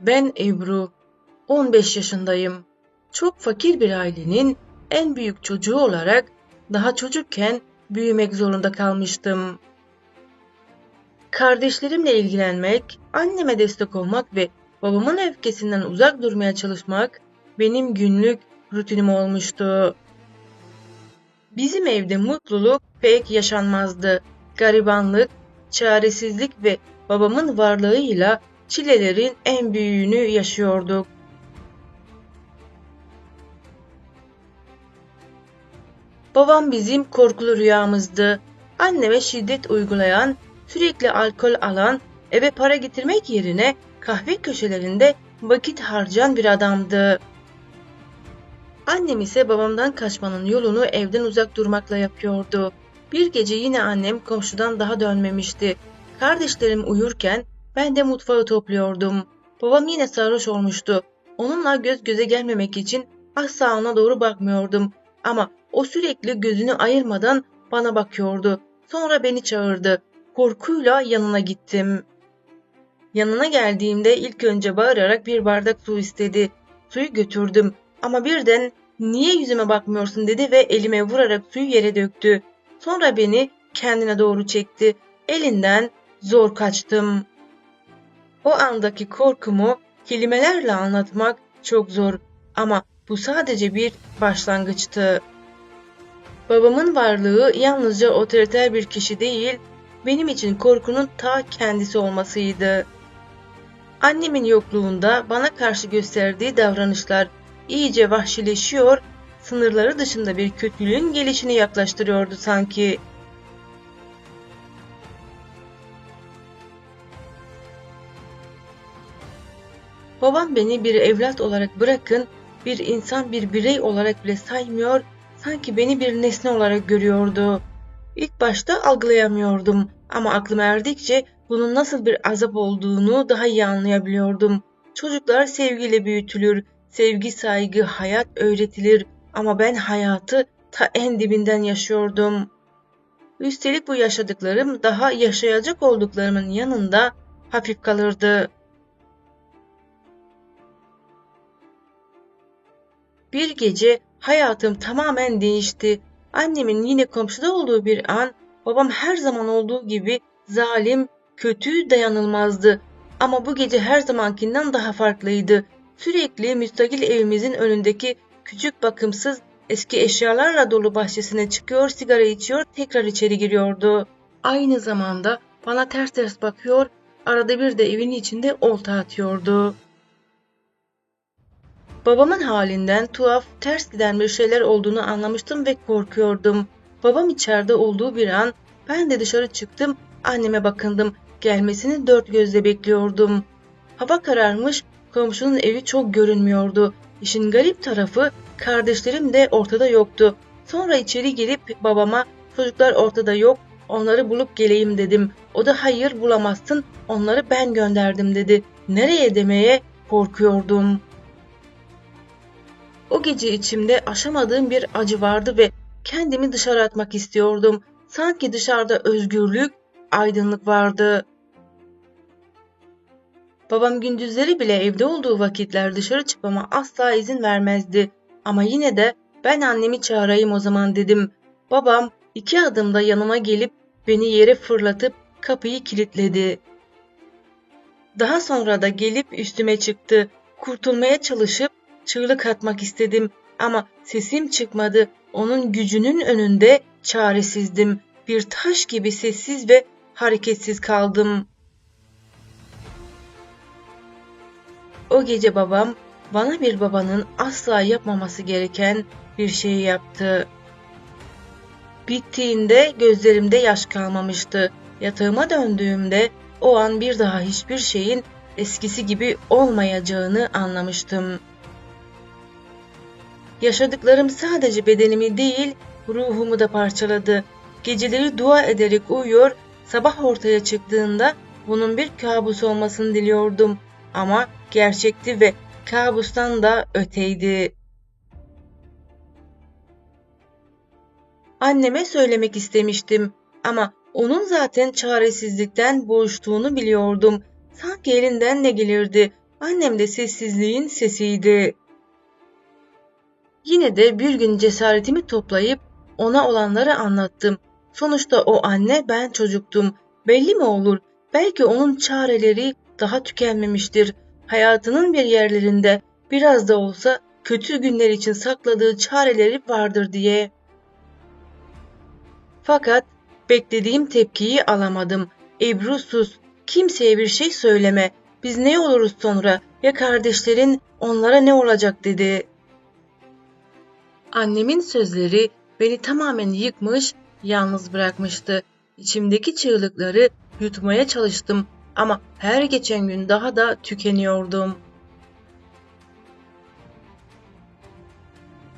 Ben Ebru. 15 yaşındayım. Çok fakir bir ailenin en büyük çocuğu olarak daha çocukken büyümek zorunda kalmıştım. Kardeşlerimle ilgilenmek, anneme destek olmak ve babamın öfkesinden uzak durmaya çalışmak benim günlük rutinim olmuştu. Bizim evde mutluluk pek yaşanmazdı. Garibanlık, çaresizlik ve babamın varlığıyla çilelerin en büyüğünü yaşıyorduk. Babam bizim korkulu rüyamızdı. Anneme şiddet uygulayan, sürekli alkol alan, eve para getirmek yerine kahve köşelerinde vakit harcayan bir adamdı. Annem ise babamdan kaçmanın yolunu evden uzak durmakla yapıyordu. Bir gece yine annem komşudan daha dönmemişti. Kardeşlerim uyurken ben de mutfağı topluyordum. Babam yine sarhoş olmuştu. Onunla göz göze gelmemek için asla ona doğru bakmıyordum. Ama o sürekli gözünü ayırmadan bana bakıyordu. Sonra beni çağırdı. Korkuyla yanına gittim. Yanına geldiğimde ilk önce bağırarak bir bardak su istedi. Suyu götürdüm ama birden niye yüzüme bakmıyorsun dedi ve elime vurarak suyu yere döktü. Sonra beni kendine doğru çekti. Elinden zor kaçtım. O andaki korkumu kelimelerle anlatmak çok zor ama bu sadece bir başlangıçtı. Babamın varlığı yalnızca otoriter bir kişi değil, benim için korkunun ta kendisi olmasıydı. Annemin yokluğunda bana karşı gösterdiği davranışlar iyice vahşileşiyor, sınırları dışında bir kötülüğün gelişini yaklaştırıyordu sanki. Babam beni bir evlat olarak bırakın, bir insan bir birey olarak bile saymıyor, sanki beni bir nesne olarak görüyordu. İlk başta algılayamıyordum ama aklım erdikçe bunun nasıl bir azap olduğunu daha iyi anlayabiliyordum. Çocuklar sevgiyle büyütülür, sevgi, saygı, hayat öğretilir ama ben hayatı ta en dibinden yaşıyordum. Üstelik bu yaşadıklarım daha yaşayacak olduklarımın yanında hafif kalırdı. Bir gece hayatım tamamen değişti. Annemin yine komşuda olduğu bir an babam her zaman olduğu gibi zalim, kötü, dayanılmazdı. Ama bu gece her zamankinden daha farklıydı. Sürekli müstakil evimizin önündeki küçük bakımsız eski eşyalarla dolu bahçesine çıkıyor, sigara içiyor, tekrar içeri giriyordu. Aynı zamanda bana ters ters bakıyor, arada bir de evin içinde olta atıyordu. Babamın halinden tuhaf, ters giden bir şeyler olduğunu anlamıştım ve korkuyordum. Babam içeride olduğu bir an ben de dışarı çıktım, anneme bakındım. Gelmesini dört gözle bekliyordum. Hava kararmış, komşunun evi çok görünmüyordu. İşin garip tarafı kardeşlerim de ortada yoktu. Sonra içeri girip babama çocuklar ortada yok, onları bulup geleyim dedim. O da hayır bulamazsın, onları ben gönderdim dedi. Nereye demeye korkuyordum.'' O gece içimde aşamadığım bir acı vardı ve kendimi dışarı atmak istiyordum. Sanki dışarıda özgürlük, aydınlık vardı. Babam gündüzleri bile evde olduğu vakitler dışarı çıkmama asla izin vermezdi. Ama yine de ben annemi çağırayım o zaman dedim. Babam iki adımda yanıma gelip beni yere fırlatıp kapıyı kilitledi. Daha sonra da gelip üstüme çıktı. Kurtulmaya çalışıp çığlık atmak istedim ama sesim çıkmadı. Onun gücünün önünde çaresizdim. Bir taş gibi sessiz ve hareketsiz kaldım. O gece babam bana bir babanın asla yapmaması gereken bir şey yaptı. Bittiğinde gözlerimde yaş kalmamıştı. Yatağıma döndüğümde o an bir daha hiçbir şeyin eskisi gibi olmayacağını anlamıştım. Yaşadıklarım sadece bedenimi değil, ruhumu da parçaladı. Geceleri dua ederek uyuyor, sabah ortaya çıktığında bunun bir kabus olmasını diliyordum. Ama gerçekti ve kabustan da öteydi. Anneme söylemek istemiştim ama onun zaten çaresizlikten boğuştuğunu biliyordum. Sanki elinden ne gelirdi. Annem de sessizliğin sesiydi. Yine de bir gün cesaretimi toplayıp ona olanları anlattım. Sonuçta o anne ben çocuktum. Belli mi olur? Belki onun çareleri daha tükenmemiştir. Hayatının bir yerlerinde biraz da olsa kötü günler için sakladığı çareleri vardır diye. Fakat beklediğim tepkiyi alamadım. Ebru sus, kimseye bir şey söyleme. Biz ne oluruz sonra? Ya kardeşlerin onlara ne olacak dedi. Annemin sözleri beni tamamen yıkmış, yalnız bırakmıştı. İçimdeki çığlıkları yutmaya çalıştım ama her geçen gün daha da tükeniyordum.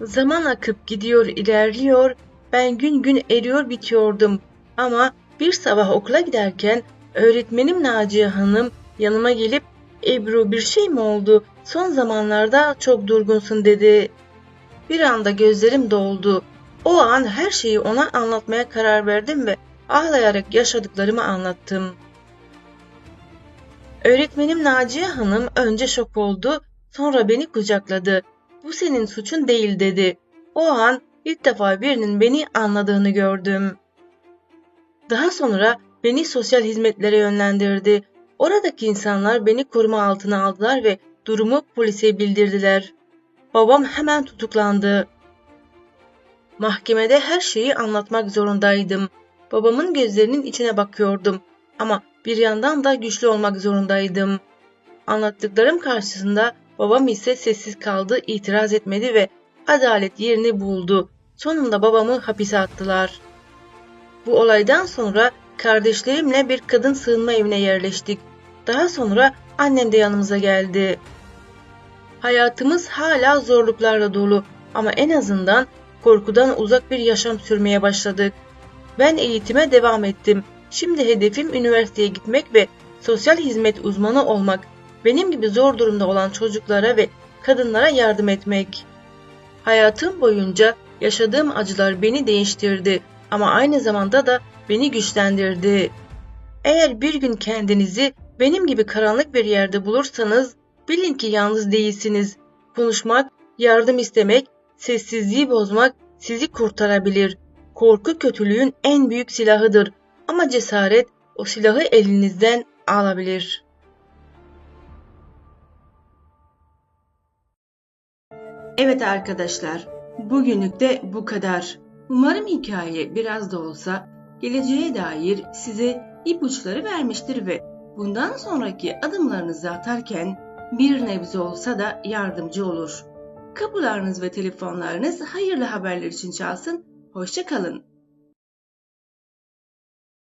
Zaman akıp gidiyor, ilerliyor, ben gün gün eriyor bitiyordum. Ama bir sabah okula giderken öğretmenim Naciye Hanım yanıma gelip Ebru bir şey mi oldu? Son zamanlarda çok durgunsun dedi. Bir anda gözlerim doldu. O an her şeyi ona anlatmaya karar verdim ve ağlayarak yaşadıklarımı anlattım. Öğretmenim Naciye Hanım önce şok oldu, sonra beni kucakladı. Bu senin suçun değil dedi. O an ilk defa birinin beni anladığını gördüm. Daha sonra beni sosyal hizmetlere yönlendirdi. Oradaki insanlar beni koruma altına aldılar ve durumu polise bildirdiler. Babam hemen tutuklandı. Mahkemede her şeyi anlatmak zorundaydım. Babamın gözlerinin içine bakıyordum ama bir yandan da güçlü olmak zorundaydım. Anlattıklarım karşısında babam ise sessiz kaldı, itiraz etmedi ve adalet yerini buldu. Sonunda babamı hapise attılar. Bu olaydan sonra kardeşlerimle bir kadın sığınma evine yerleştik. Daha sonra annem de yanımıza geldi. Hayatımız hala zorluklarla dolu ama en azından korkudan uzak bir yaşam sürmeye başladık. Ben eğitime devam ettim. Şimdi hedefim üniversiteye gitmek ve sosyal hizmet uzmanı olmak. Benim gibi zor durumda olan çocuklara ve kadınlara yardım etmek. Hayatım boyunca yaşadığım acılar beni değiştirdi ama aynı zamanda da beni güçlendirdi. Eğer bir gün kendinizi benim gibi karanlık bir yerde bulursanız bilin ki yalnız değilsiniz. Konuşmak, yardım istemek, sessizliği bozmak sizi kurtarabilir. Korku kötülüğün en büyük silahıdır ama cesaret o silahı elinizden alabilir. Evet arkadaşlar, bugünlük de bu kadar. Umarım hikaye biraz da olsa geleceğe dair size ipuçları vermiştir ve bundan sonraki adımlarınızı atarken bir nebze olsa da yardımcı olur. Kapılarınız ve telefonlarınız hayırlı haberler için çalsın. Hoşçakalın.